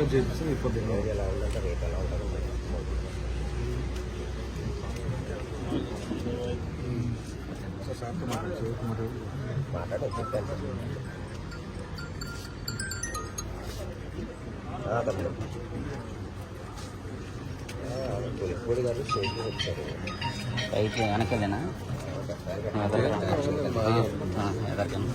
Discharge చేసి రోజు ఎలా ఉందంటే రేపు ఎలా. సార్ సార్తో మాట్లాడు మాట్లాడి పులిపూడి గారు స్టేజ్కి వచ్చారు పైకి వెనకలేనా ఎదరికన్నా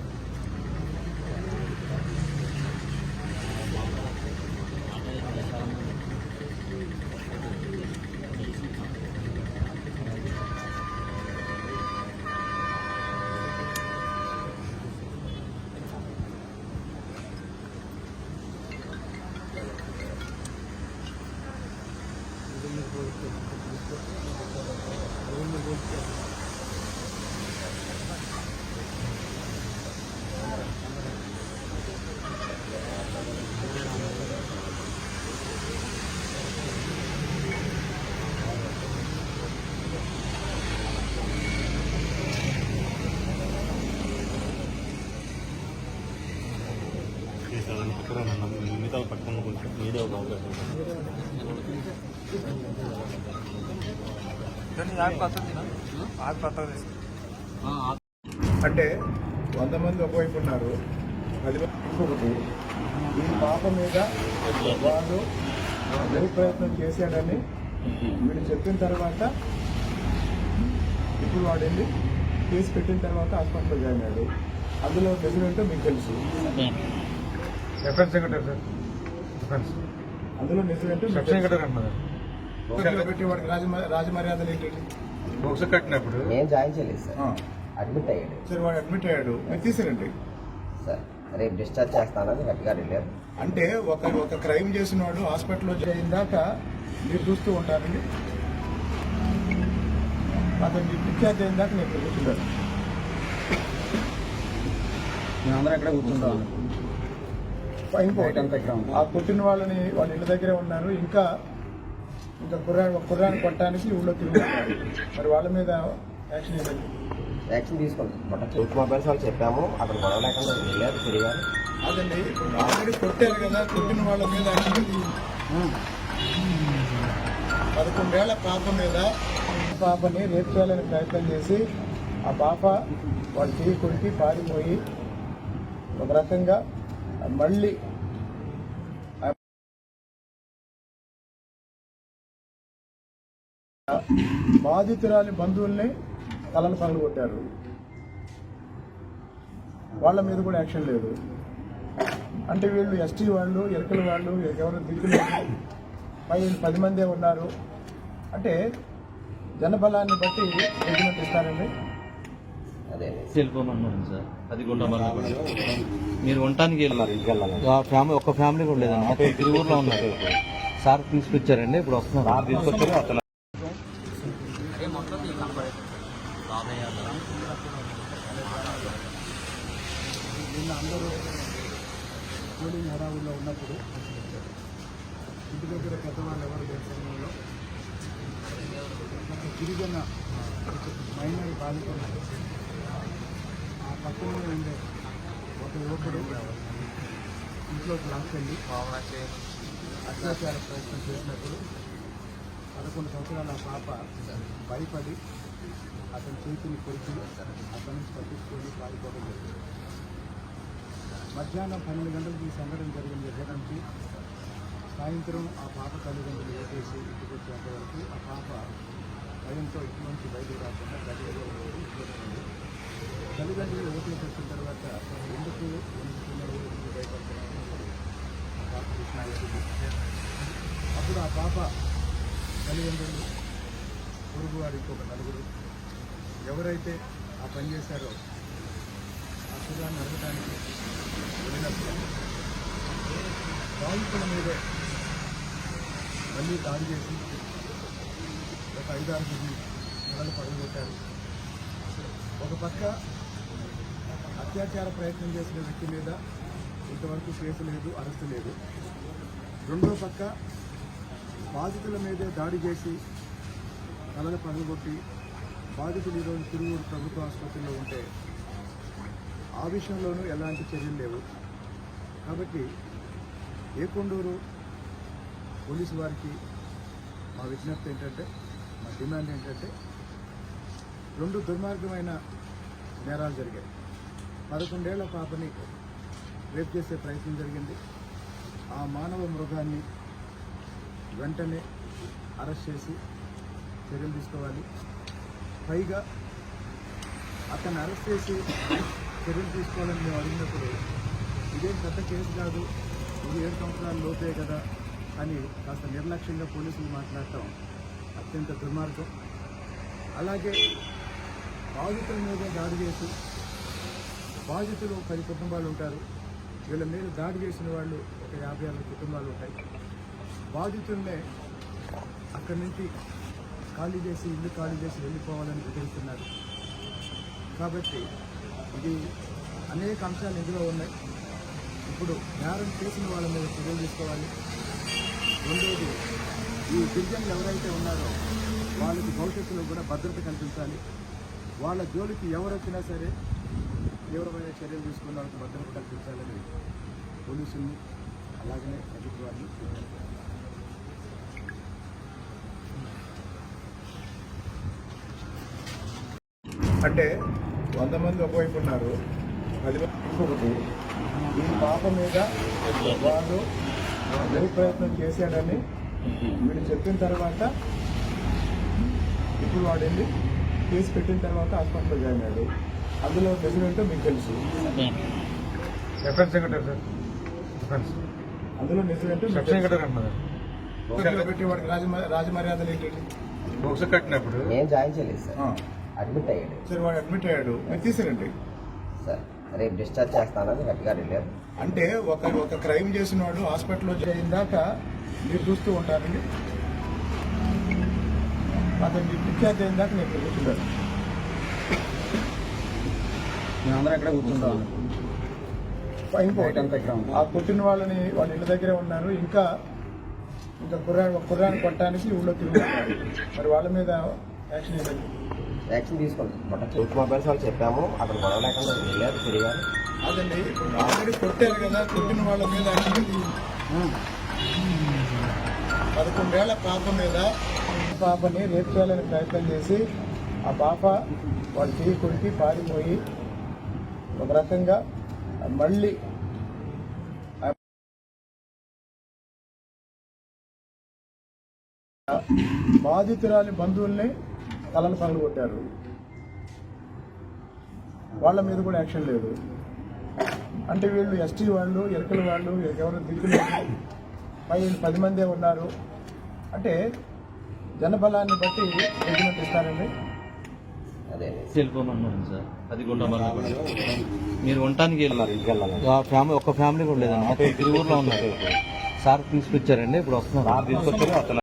మిగతా పట్టుకున్న కొంచెం మీదే ఒక అవకాశం అంటే వంద మంది ఒకవైపు ఉన్నారు. పది మంది ఇంకొకటి. ఈ పాప మీద వాళ్ళు వెరీ ప్రయత్నం చేశాడని వీడు చెప్పిన తర్వాత ఇప్పుడు వాడు వెళ్ళి కేసు పెట్టిన తర్వాత హాస్పిటల్లో జాయిన్ అయ్యాడు. అందులో నిజమేంటో మీకు తెలుసు. Defence secretary sir? డిఫెన్స్ అందులో సెక్షన్. సెక్రటరీ అన్నారు రాజమర్యాదలు బొక్స్ కట్టినప్పుడు? నేను జాయిన్ చేయలేదు సార్. అడ్మిట్ అయ్యాడు. సరే వాడు అడ్మిట్ అయ్యాడు. మీరు తీసారండి సార్ రేపు డిశ్చార్జ్ చేస్తానని గట్టిగా వెళ్ళారు అంటే ఒక ఒక క్రైమ్ చేసిన వాడు హాస్పిటల్లో చేరిన దాకా మీరు చూస్తూ ఉంటారండి. అతను డిశ్చార్జ్ అయిన దాకా నేను కూర్చుంటాను మేమందరం ఎక్కడ కూర్చుంటాం. ఇంకోటి ఆ కొట్టిన వాళ్ళని వాళ్ళ ఇళ్ళ దగ్గరే ఉన్నారు. ఇంకా ఇంకా కుర్రాడు కుర్రాన్ని కొట్టడానికి ఊళ్ళో తిరుగుతున్నారు మరి వాళ్ళ మీద యాక్షన్ ఏంటండి యాక్షన్ తీసుకుంటాం టూత్ మొబైల్స్ వాళ్ళు చెప్పాము. అతను గొడవ లేకుండా వెళ్ళారు తిరిగారు. అదండి ఆల్రెడీ కొట్టారు కదా కొట్టిన వాళ్ళ మీద యాక్షన్ పదకొండేళ్ళ పాప మీద పాపని రేపు చేయాలని ప్రయత్నం చేసి ఆ పాప వాడు చేయి కొరికి పారిపోయి ఒక రకంగా మళ్ళీ బాధితురాలి బంధువుల్ని తలలు పగలు కొట్టారు వాళ్ళ మీద కూడా యాక్షన్ లేదు. అంటే వీళ్ళు ఎస్టీ వాళ్ళు ఎరకల వాళ్ళు ఎవరు దిగులు పై పది మందే ఉన్నారు. అంటే జనబలాన్ని బట్టి జడ్జిమెంట్ ఇస్తారండి. వెళ్ళిపోమన్నాను సార్. అది కూడా మీరు ఉండటానికి వెళ్ళారు వెళ్ళాలి ఆ ఫ్యామిలీ ఒక ఫ్యామిలీ కూడా తిరువురులో ఉన్నారు. సార్ తీసుకొచ్చారండి ఇప్పుడు వస్తున్నారు. తీసుకొచ్చారు అసలు అందరూ పోలింగ్ హడావుల్లో ఉన్నప్పుడు ఇంటి దగ్గర పెద్దవాళ్ళు ఎవరు లేని సమయంలో ఒక గిరిజన మైనర్ బాధితులు ఆ పక్కనే ఉండే ఒక యువకుడు ఇంట్లోకి లాక్కెళ్ళి అత్యాచార ప్రయత్నం చేసినప్పుడు పదకొండు సంవత్సరాల ఆ పాప భయపడి అతని చేతిని కొరికి అతని నుంచి తప్పించుకొని పారిపోవడం జరిగింది మధ్యాహ్నం పన్నెండు గంటలకు ఈ సంఘటన జరిగింది దగ్గర నుంచి సాయంత్రం ఆ పాప తల్లిదండ్రులు వేసేసి ఇంటికి వచ్చేంత వరకు ఆ పాప భయంతో ఇంటి నుంచి బయటకు రాకుండా గదిలో ఇంట్లో తల్లిదండ్రులు ఓట్లు వచ్చిన తర్వాత ఎందుకు అప్పుడు ఆ పాప తల్లిదండ్రులు పొరుగు వారి ఇంకొక నలుగురు ఎవరైతే ఆ పని చేశారో ఆ కుర్రాన్ని అడగడానికి వెళ్ళినప్పుడు బాధితుల మీదే మళ్ళీ దాడి చేసి ఒక ఐదారు మంది నెలలు పడగొట్టారు ఒక పక్క అత్యాచార ప్రయత్నం చేసిన వ్యక్తి మీద ఇంతవరకు కేసు లేదు అరెస్టు లేదు. రెండో పక్క బాధితుల మీదే దాడి చేసి కలలు పగలగొట్టి బాధితులు ఈరోజు తిరువూరు ప్రభుత్వ ఆసుపత్రిలో ఉంటే ఆ విషయంలోనూ ఎలాంటి చర్యలు లేవు. కాబట్టి ఏ కొండూరు పోలీసు వారికి మా విజ్ఞప్తి ఏంటంటే మా డిమాండ్ ఏంటంటే రెండు దుర్మార్గమైన నేరాలు జరిగాయి. పదకొండేళ్ళ పాపని రేప్ చేసే ప్రయత్నం జరిగింది. ఆ మానవ మృగాన్ని వెంటనే అరెస్ట్ చేసి చర్యలు తీసుకోవాలి. పైగా అతన్ని అరెస్ట్ చేసి చర్యలు తీసుకోవాలని మేము అడిగినప్పుడు ఇదేం పెద్ద కేసు కాదు ఇది ఏడు సంవత్సరాలు లోపే కదా అని కాస్త నిర్లక్ష్యంగా పోలీసులు మాట్లాడటం అత్యంత దుర్మార్గం. అలాగే బాధితుల మీద దాడి చేసి బాధితులు పది కుటుంబాలు ఉంటారు. వీళ్ళ మీద దాడి చేసిన వాళ్ళు ఒక యాభై అరవై కుటుంబాలు ఉంటాయి. బాధితుల్నే అక్కడి నుంచి ఖాళీ చేసి ఇల్లు ఖాళీ చేసి వెళ్ళిపోవాలని బెదిరిస్తున్నారు కాబట్టి ఇది అనేక అంశాలు ఇందులో ఉన్నాయి. ఇప్పుడు నేరం చేసిన వాళ్ళ మీద చర్యలు తీసుకోవాలి. రెండోది ఈ గిరిజనులు ఎవరైతే ఉన్నారో వాళ్ళకి భవిష్యత్తులో కూడా భద్రత కల్పించాలి. వాళ్ళ జోలికి ఎవరు వచ్చినా సరే తీవ్రమైన చర్యలు తీసుకున్న వాళ్ళకి భద్రత కల్పించాలని పోలీసుల్ని అలాగనే ప్రభుత్వాన్ని అంటే వంద మంది ఒకవైపు ఉన్నారు పది మంది ఇంకొకటి. ఈ పాప మీద వాళ్ళు వెరీ ప్రయత్నం చేశాడని వీడు చెప్పిన తర్వాత ఇప్పుడు వాడు వెళ్ళి కేసు పెట్టిన తర్వాత హాస్పిటల్లో జాయిన్ అయ్యాడు. అందులో నిజమేంటో మీకు తెలుసు. Defence secretary sir. డిఫెన్స్ అందులో తెలుసు. సెక్రటరీ అన్నారు పెట్టి వాడికి రాజమ రాజమర్యాదలు ఏంటి బొక్స్ కట్టినప్పుడు. నేను జాయిన్ చేయలేదు సార్. అడ్మిట్ అయ్యాడు. సరే వాడు అడ్మిట్ అయ్యాడు. మీరు తీసారండి. సార్ రేపు డిశ్చార్జ్ చేస్తానని గట్టిగా రిలేరు అంటే ఒక ఒక క్రైమ్ చేసిన వాడు హాస్పిటల్లో చేరిన దాకా మీరు చూస్తూ ఉంటారండి. అతను డిశ్చార్జ్ అయిన దాకా నేను కూర్చుంటాను మేమందరం ఇక్కడ కూర్చుంటాం. ఇంకోటి ఆ కొట్టిన వాళ్ళని వాళ్ళ ఇళ్ళ దగ్గరే ఉన్నారు. ఇంకా ఇంకా కుర్రాడు కుర్రాన్ని కొట్టడానికి ఊళ్ళో తిరుగుతున్నారు. మరి వాళ్ళ మీద యాక్షన్ ఏంటండి యాక్షన్ తీసుకోండి. మొట్ట యూత్ మొబైల్స్ వాళ్ళు చెప్పాము. అక్కడ గొడవ లేకుండా వెళ్ళారు తిరిగారు. అదండి ఆల్రెడీ కొట్టారు కదా కొట్టిన వాళ్ళ మీద యాక్షన్ పదకొండేళ్ళ పాప మీద పాపని రేపు చేయాలని ప్రయత్నం చేసి ఆ పాప వాడు చేయి కొరికి పారిపోయి ఒక రకంగా మళ్ళీ బాధితురాలి బంధువుల్ని తలలు పగలు కొట్టారు వాళ్ళ మీద కూడా యాక్షన్ లేదు. అంటే వీళ్ళు ఎస్టీ వాళ్ళు ఎరకల వాళ్ళు ఎవరు దిక్కులు పై పది మందే ఉన్నారు. అంటే జనబలాన్ని బట్టి జడ్జిమెంట్ ఇస్తారండి. వెళ్ళిపోమన్నాను సార్. అది మీరు ఉండటానికి వెళ్ళాలి. ఆ ఫ్యామిలీ ఒక ఫ్యామిలీ కూడా తిరువురులో ఉన్నారు. సార్ తీసుకొచ్చారండి. ఇప్పుడు వస్తున్నారు. తీసుకొచ్చారు.